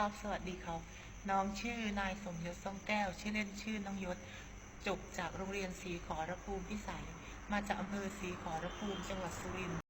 ครับ สวัสดีครับ น้องชื่อนายสมยศส่องแก้ว ชื่อเล่นชื่อน้องยศ จบจากโรงเรียนศรีขอรภูมิพิสัย มาจากอำเภอศรีขอรภูมิจังหวัดสุรินทร์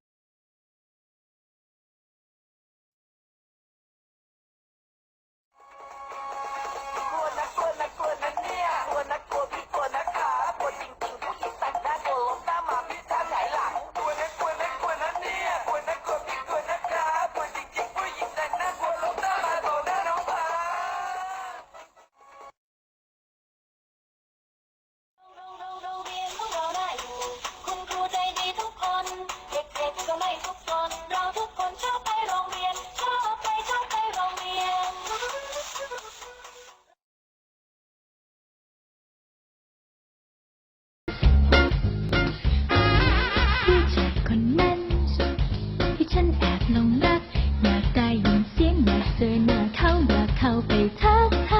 ลงรัก อยากได้ยินเสียงอยากเจอหน้าเขาอยากเข้าไปทักทาย